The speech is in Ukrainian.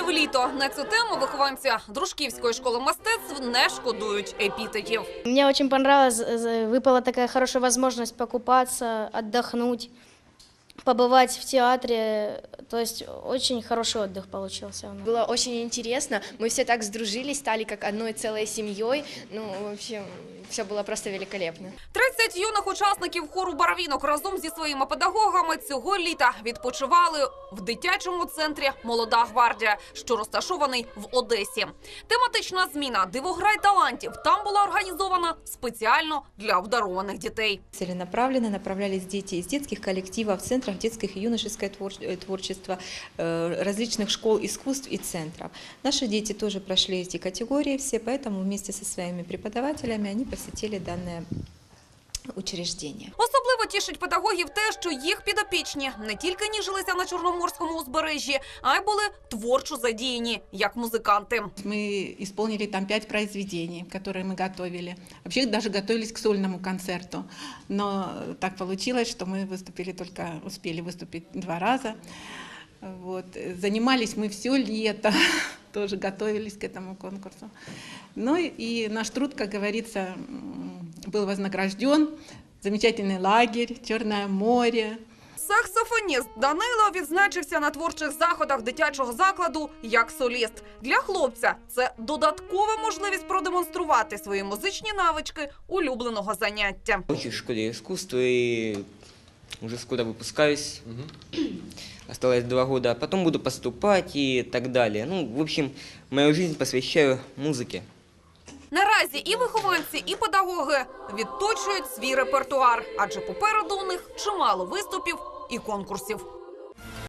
що на цю тему вихованця дружківської школи мистецтв не шкодують епітетів. Мені очень понравилось, з- така хороша можливість покупатися, возможность побувати в театре. То есть очень хороший отдых получился у нас. Было очень интересно. Мы все так сдружились, стали как одной целой семьей. Ну, в общем, все было просто великолепно. 30 юних учасників хору Барвінок разом зі своїми педагогами цього літа відпочивали в дитячому центрі Молода гвардія, що розташований в Одесі. Тематична зміна Дивограй талантів там була організована спеціально для обдарованих дітей. Целенаправленно направлялись дети из детских коллективов, центров детских и юношеское твор- э, творчество, э, различных школ искусств и центров. Наши дети тоже прошли эти категории все, поэтому вместе со своими преподавателями они посетили данное учреждение. Особливо тішить педагогів те, що їх підопічні не тільки ніжилися на чорноморському узбережжі, а й були творчо задіяні як музиканти. Мы исполнили там пять произведений, которые мы готовили. Вообще даже готовились к сольному концерту. Но так получилось, что мы выступили только, успели выступить два раза. Вот. Занимались мы все лето, тоже готовились к этому конкурсу. Ну и- и наш труд, как говорится, м, был вознагражден. Замечательный лагерь, Черное море, Саксофоніст Данило відзначився на творчих заходах дитячого закладу як соліст. Для хлопця це додаткова можливість продемонструвати свої музичні навички улюбленого заняття. Учусь в школе искусства и уже скоро выпускаюсь. Осталось два года, а потом буду поступать и так далее. Ну, в общем, мою жизнь посвящаю музыке. Наразі і вихованці, і педагоги відточують свій репертуар, адже попереду у них чимало виступів і конкурсів.